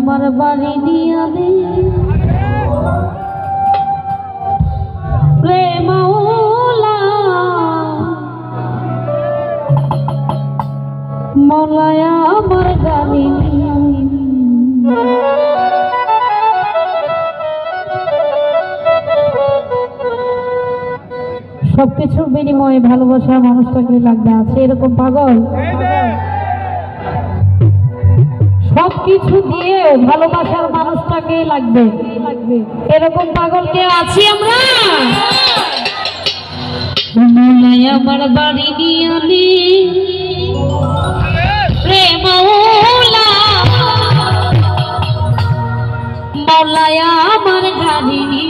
আমার বাড়ি দিয়াবে মলায় সবকিছুর বিনিময়ে ভালোবাসা মানুষটাকে লাগবে আছে এরকম পাগল? কিছু দিয়ে ভালোবাসার মানুষটাকে লাগবে। এরকম পাগল কে আছি আমরা? আমার বাড়ি নিয়ে প্রেম মৌলায় আমার গাড়ি নিয়ে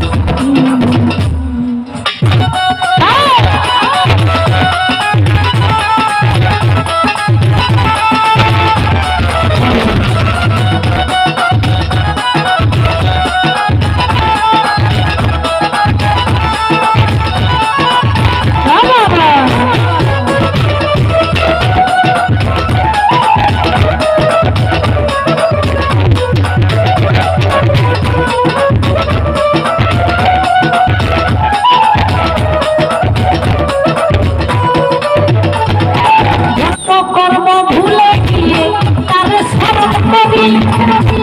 ¡Gracias!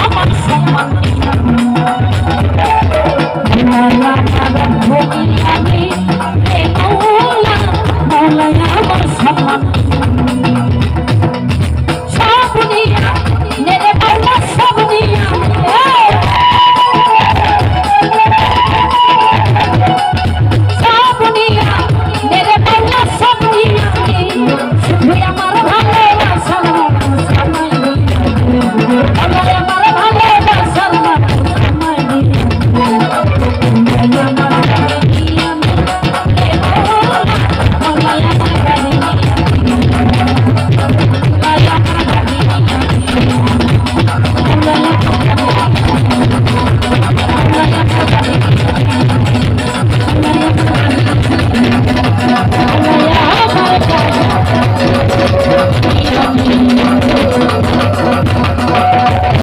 I'm